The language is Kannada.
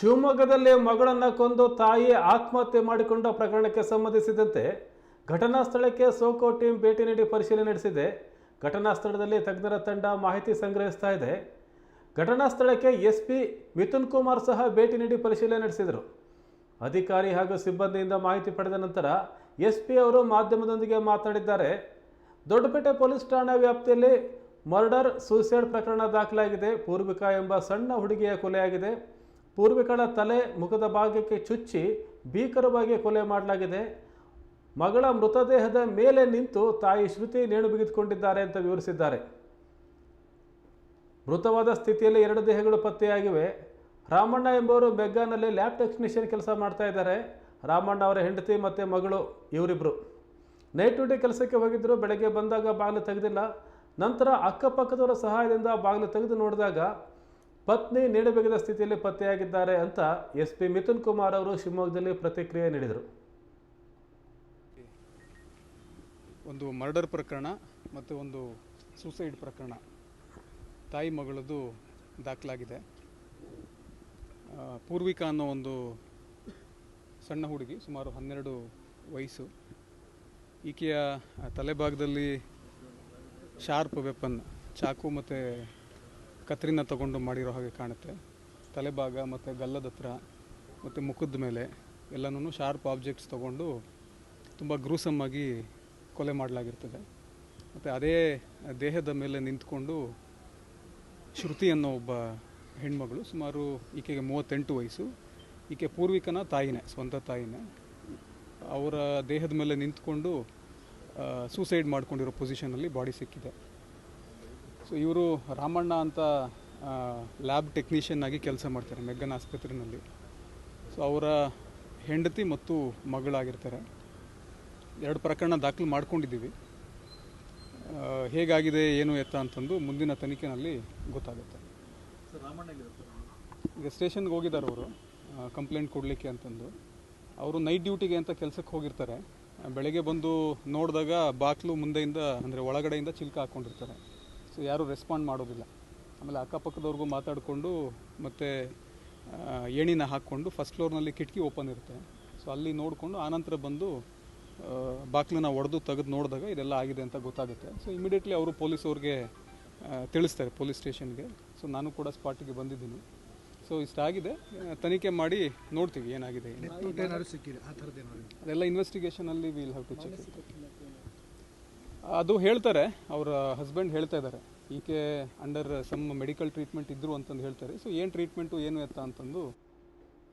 ಶಿವಮೊಗ್ಗದಲ್ಲಿ ಮಗಳನ್ನ ಕೊಂದು ತಾಯಿ ಆತ್ಮಹತ್ಯೆ ಮಾಡಿಕೊಂಡ ಪ್ರಕರಣಕ್ಕೆ ಸಂಬಂಧಿಸಿದಂತೆ ಘಟನಾ ಸ್ಥಳಕ್ಕೆ ಸೋಕೋ ಟೀಮ್ ಭೇಟಿ ನೀಡಿ ಪರಿಶೀಲನೆ ನಡೆಸಿದೆ. ಘಟನಾ ಸ್ಥಳದಲ್ಲಿ ತಜ್ಞರ ತಂಡ ಮಾಹಿತಿ ಸಂಗ್ರಹಿಸ್ತಾ ಇದೆ. ಘಟನಾ ಸ್ಥಳಕ್ಕೆ ಎಸ್ ಪಿ ಮಿಥುನ್ ಕುಮಾರ್ ಸಹ ಭೇಟಿ ನೀಡಿ ಪರಿಶೀಲನೆ ನಡೆಸಿದರು. ಅಧಿಕಾರಿ ಹಾಗೂ ಸಿಬ್ಬಂದಿಯಿಂದ ಮಾಹಿತಿ ಪಡೆದ ನಂತರ ಎಸ್ ಪಿ ಅವರು ಮಾಧ್ಯಮದೊಂದಿಗೆ ಮಾತನಾಡಿದ್ದಾರೆ. ದೊಡ್ಡಪೇಟೆ ಪೊಲೀಸ್ ಠಾಣಾ ವ್ಯಾಪ್ತಿಯಲ್ಲಿ ಮರ್ಡರ್, ಸೂಸೈಡ್ ಪ್ರಕರಣ ದಾಖಲಾಗಿದೆ. ಪೂರ್ವಿಕಾ ಎಂಬ ಸಣ್ಣ ಹುಡುಗಿಯ ಕೊಲೆಯಾಗಿದೆ. ಪೂರ್ವಿಕಳ ತಲೆ ಮುಖದ ಭಾಗಕ್ಕೆ ಚುಚ್ಚಿ ಭೀಕರವಾಗಿ ಕೊಲೆ ಮಾಡಲಾಗಿದೆ. ಮಗಳ ಮೃತದೇಹದ ಮೇಲೆ ನಿಂತು ತಾಯಿ ಶ್ರುತಿ ನೇಣು ಬಿಗಿದುಕೊಂಡಿದ್ದಾರೆ ಅಂತ ವಿವರಿಸಿದ್ದಾರೆ. ಮೃತವಾದ ಸ್ಥಿತಿಯಲ್ಲಿ ಎರಡು ದೇಹಗಳು ಪತ್ತೆಯಾಗಿವೆ. ರಾಮಣ್ಣ ಎಂಬುವರು ಬೆಗ್ಗಾನಲ್ಲಿ ಲ್ಯಾಬ್ ಟೆಕ್ನಿಷಿಯನ್ ಕೆಲಸ ಮಾಡ್ತಾ ಇದ್ದಾರೆ. ರಾಮಣ್ಣ ಅವರ ಹೆಂಡತಿ ಮತ್ತು ಮಗಳು ಇವರಿಬ್ಬರು ನೈಟ್ ಡ್ಯೂಟಿ ಕೆಲಸಕ್ಕೆ ಹೋಗಿದ್ದರು ಬೆಳಗ್ಗೆ ಬಂದಾಗ ಬಾಗಿಲು ತೆಗೆದಿಲ್ಲ. ನಂತರ ಅಕ್ಕಪಕ್ಕದವರ ಸಹಾಯದಿಂದ ಬಾಗಿಲು ತೆಗೆದು ನೋಡಿದಾಗ ಪತ್ನಿ ನೀಡಬೇಕಾದ ಸ್ಥಿತಿಯಲ್ಲಿ ಪತ್ತೆಯಾಗಿದ್ದಾರೆ ಅಂತ ಎಸ್ ಪಿ ಮಿಥುನ್ ಕುಮಾರ್ ಅವರು ಶಿವಮೊಗ್ಗದಲ್ಲಿ ಪ್ರತಿಕ್ರಿಯೆ ನೀಡಿದರು. ಒಂದು ಮರ್ಡರ್ ಪ್ರಕರಣ ಮತ್ತು ಒಂದು ಸೂಸೈಡ್ ಪ್ರಕರಣ ತಾಯಿ ಮಗಳದ್ದು ದಾಖಲಾಗಿದೆ. ಪೂರ್ವಿಕಾ ಅನ್ನೋ ಒಂದು ಸಣ್ಣ ಹುಡುಗಿ ಸುಮಾರು ಹನ್ನೆರಡು ವಯಸ್ಸು. ಈಕೆಯ ತಲೆಭಾಗದಲ್ಲಿ ಶಾರ್ಪ್ ವೆಪನ್, ಚಾಕು ಮತ್ತು ಕತ್ರಿನ ತಗೊಂಡು ಮಾಡಿರೋ ಹಾಗೆ ಕಾಣುತ್ತೆ. ತಲೆಭಾಗ ಮತ್ತು ಗಲ್ಲದ ಹತ್ರ ಮತ್ತು ಮುಖದ ಮೇಲೆ ಎಲ್ಲನೂ ಶಾರ್ಪ್ ಆಬ್ಜೆಕ್ಟ್ಸ್ ತಗೊಂಡು ತುಂಬ ಗ್ರೂಸಮ್ ಆಗಿ ಕೊಲೆ ಮಾಡಲಾಗಿರ್ತದೆ. ಮತ್ತು ಅದೇ ದೇಹದ ಮೇಲೆ ನಿಂತ್ಕೊಂಡು ಶ್ರುತಿ ಅನ್ನೋ ಒಬ್ಬ ಹೆಣ್ಮಗಳು, ಸುಮಾರು ಈಕೆಗೆ ಮೂವತ್ತೆಂಟು ವಯಸ್ಸು. ಈಕೆ ಪೂರ್ವಿಕನ ತಾಯಿನೇ, ಸ್ವಂತ ತಾಯಿನೇ. ಅವರ ದೇಹದ ಮೇಲೆ ನಿಂತ್ಕೊಂಡು ಸೂಸೈಡ್ ಮಾಡ್ಕೊಂಡಿರೋ ಪೊಸಿಷನಲ್ಲಿ ಬಾಡಿ ಸಿಕ್ಕಿದೆ. ಸೊ ಇವರು ರಾಮಣ್ಣ ಅಂತ ಲ್ಯಾಬ್ ಟೆಕ್ನಿಷಿಯನ್ ಆಗಿ ಕೆಲಸ ಮಾಡ್ತಾರೆ ಮೆಗ್ಗನ್ ಆಸ್ಪತ್ರೆಯಲ್ಲಿ ಸೊ ಅವರ ಹೆಂಡತಿ ಮತ್ತು ಮಗಳಾಗಿರ್ತಾರೆ. ಎರಡು ಪ್ರಕರಣ ದಾಖಲು ಮಾಡ್ಕೊಂಡಿದ್ದೀವಿ. ಹೇಗಾಗಿದೆ ಏನು ಎತ್ತ ಅಂತಂದು ಮುಂದಿನ ತನಿಖೆನಲ್ಲಿ ಗೊತ್ತಾಗುತ್ತೆ. ಈಗ ಸ್ಟೇಷನ್ಗೆ ಹೋಗಿದ್ದಾರೆ ಅವರು ಕಂಪ್ಲೇಂಟ್ ಕೊಡಲಿಕ್ಕೆ ಅಂತಂದು. ಅವರು ನೈಟ್ ಡ್ಯೂಟಿಗೆ ಅಂತ ಕೆಲಸಕ್ಕೆ ಹೋಗಿರ್ತಾರೆ. ಬೆಳಗ್ಗೆ ಬಂದು ನೋಡಿದಾಗ ಬಾಕ್ಲು ಮುಂದೆಯಿಂದ ಅಂದರೆ ಒಳಗಡೆಯಿಂದ ಚಿಲ್ಕ ಹಾಕ್ಕೊಂಡಿರ್ತಾರೆ ಸೊ ಯಾರೂ ರೆಸ್ಪಾಂಡ್ ಮಾಡೋದಿಲ್ಲ. ಆಮೇಲೆ ಅಕ್ಕಪಕ್ಕದವ್ರಿಗೂ ಮಾತಾಡಿಕೊಂಡು ಮತ್ತು ಏಣಿನ ಹಾಕ್ಕೊಂಡು ಫಸ್ಟ್ ಫ್ಲೋರ್ನಲ್ಲಿ ಕಿಟಕಿ ಓಪನ್ ಇರುತ್ತೆ. ಸೊ ಅಲ್ಲಿ ನೋಡಿಕೊಂಡು ಆನಂತರ ಬಂದು ಬಾಕ್ಲನ್ನ ಒಡೆದು ತೆಗೆದು ನೋಡಿದಾಗ ಇದೆಲ್ಲ ಆಗಿದೆ ಅಂತ ಗೊತ್ತಾಗುತ್ತೆ. ಸೊ ಇಮಿಡಿಯೇಟ್ಲಿ ಅವರು ಪೊಲೀಸ್ ಅವ್ರಿಗೆ ತಿಳಿಸ್ತಾರೆ ಪೊಲೀಸ್ ಸ್ಟೇಷನ್ಗೆ ಸೊ ನಾನು ಕೂಡ ಸ್ಪಾಟಿಗೆ ಬಂದಿದ್ದೀನಿ. ಸೊ ಇಷ್ಟಾಗಿದೆ. ತನಿಖೆ ಮಾಡಿ ನೋಡ್ತೀವಿ ಏನಾಗಿದೆ ಅದೆಲ್ಲ ಇನ್ವೆಸ್ಟಿಗೇಷನಲ್ಲಿ ವಿಲ್ ಹ್ಯಾವ್ ಟು ಚೆಕ್ ಅದು ಹೇಳ್ತಾರೆ, ಅವರ ಹಸ್ಬೆಂಡ್ ಹೇಳ್ತಾ ಇದ್ದಾರೆ. ಈಕೆ ಅಂಡರ್ ಸಮ್ ಮೆಡಿಕಲ್ ಟ್ರೀಟ್ಮೆಂಟ್ ಇದ್ದರು ಅಂತಂದು ಹೇಳ್ತಾರೆ. ಸೊ ಏನು ಟ್ರೀಟ್ಮೆಂಟು ಏನು ಎತ್ತ ಅಂತಂದು